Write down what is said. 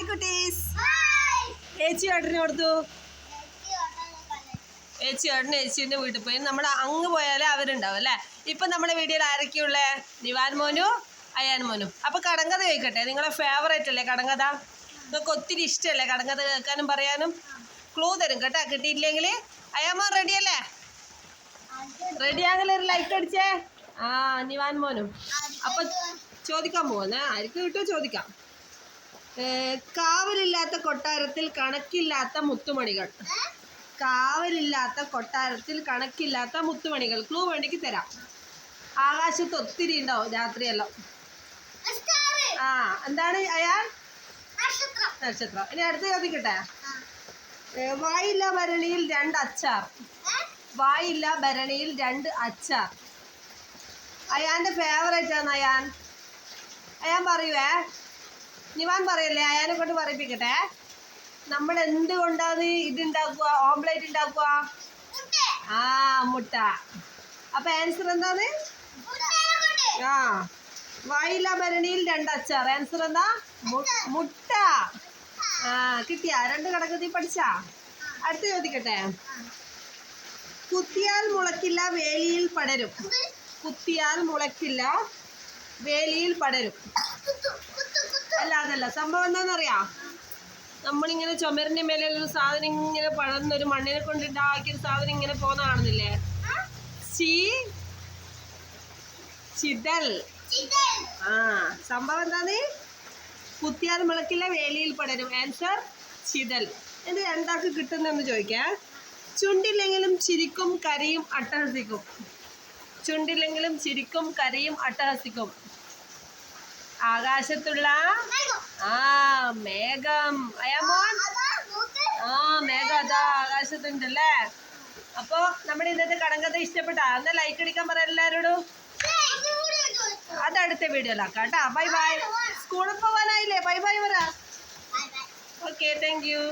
Hi കുട്ടീസ് ഏച്ചി ഏട്ടന് കൊടുത്തു. ഏച്ചി ഏട്ടന് ഏച്ചീന്റെ വീട്ടിൽ പോയി. നമ്മൾ അങ്ങ് പോയാലേ അവരുണ്ടാവും അല്ലേ? ഇപ്പം നമ്മുടെ വീഡിയോയിൽ ആരൊക്കെയുള്ളേ? നിവാൻ മോനു അയാൻ മോനു. അപ്പോൾ കടങ്കഥ കേൾക്കട്ടെ? നിങ്ങളെ ഫേവറേറ്റ് അല്ലേ കടങ്കഥ? നിങ്ങൾക്ക് ഒത്തിരി ഇഷ്ടമല്ലേ കടങ്കഥ കേൾക്കാനും പറയാനും? ക്ലൂ തരും കേട്ടോ. കിട്ടിയില്ലെങ്കിൽ അയാമോ റെഡി അല്ലേ? റെഡി ആകലെ ഒരു ലൈറ്റ് അടിച്ചേ? ആ നിവാൻ മോനും. അപ്പൊ ചോദിക്കാൻ പോകുന്നേ ആർക്ക് കിട്ടുമോ ചോദിക്കാം. കാവലില്ലാത്ത കൊട്ടാരത്തിൽ കണക്കില്ലാത്ത മുത്തുമണികൾ. കാവലില്ലാത്ത കൊട്ടാരത്തിൽ കണക്കില്ലാത്ത മുത്തുമണികൾ. ക്ലൂ വേണ്ടിക്ക് തരാം. ആകാശത്ത് ഒത്തിരി ഉണ്ടാവും രാത്രിയെല്ലാം. ആ എന്താണ് അയാൾ? നക്ഷത്രം. ഇനി അടുത്ത് ചോദിക്കട്ടെ? വായില്ല ഭരണിയിൽ രണ്ട് അച്ചാർ. വായില്ല ഭരണിയിൽ രണ്ട് അച്ചാർ. അയാന്റെ ഫേവറേറ്റ് ആണ് അയാൻ. അയാൻ പറയുവേ നിവാൻ പറയല്ലേ അയാനെ കൊണ്ട് പറയിപ്പിക്കട്ടെ? നമ്മൾ എന്തുകൊണ്ടാണ് ഇത് ഉണ്ടാക്കുക? ഓംലേറ്റ് ഉണ്ടാക്കുക ആ മുട്ട. അപ്പൊ ആൻസർ എന്താണ്? ആ വായില ഭരണിയിൽ രണ്ട് അച്ചാർ ആൻസർ എന്താ മുട്ട. ആ കിട്ടിയ? രണ്ട് കടക്കത്തി പഠിച്ചാ? അടുത്ത് ചോദിക്കട്ടെ. കുത്തിയാൽ മുളക്കില്ല വേലിയിൽ പടരും. കുത്തിയാൽ മുളക്കില്ല വേലിയിൽ പടരും. അല്ല അതല്ല. സംഭവം എന്താണെന്നറിയാം? നമ്മളിങ്ങനെ ചുമരിന്റെ മേലെ ഒരു സാധനം ഇങ്ങനെ പടർന്നൊരു മണ്ണിനെ കൊണ്ട് ഉണ്ടാക്കിയ ഒരു സാധനം ഇങ്ങനെ പോകുന്ന കാണുന്നില്ലേ? ചി? ചിതൽ. ആ സംഭവം എന്താണ് കുത്തിയാൽ മുളക്കില്ല വേലിയിൽ പടരും. ആൻസർ ചിതൽ. ഇത് എന്താക്ക് കിട്ടുന്നെന്ന് ചോദിക്കാം. ചുണ്ടില്ലെങ്കിലും ചിരിക്കും കരയും അട്ടഹസിക്കും. ചുണ്ടില്ലെങ്കിലും ചിരിക്കും കരയും അട്ടഹസിക്കും. ആകാശത്തുള്ള ആ മേഘം. അയാമോൻ ആ മേഘം അതാ ആകാശത്തുണ്ടല്ലേ? അപ്പോ നമ്മുടെ ഇന്നത്തെ കടങ്കഥ ഇഷ്ടപ്പെട്ടാ? എന്നാ ലൈക്ക് അടിക്കാൻ പറ എല്ലാരോടും. അത് അടുത്ത വീഡിയോയിലാക്കാം കേട്ടാ. ബൈ ബൈ സ്കൂളിൽ പോവാനായില്ലേ? ബൈ ബൈ പറ. Okay thank you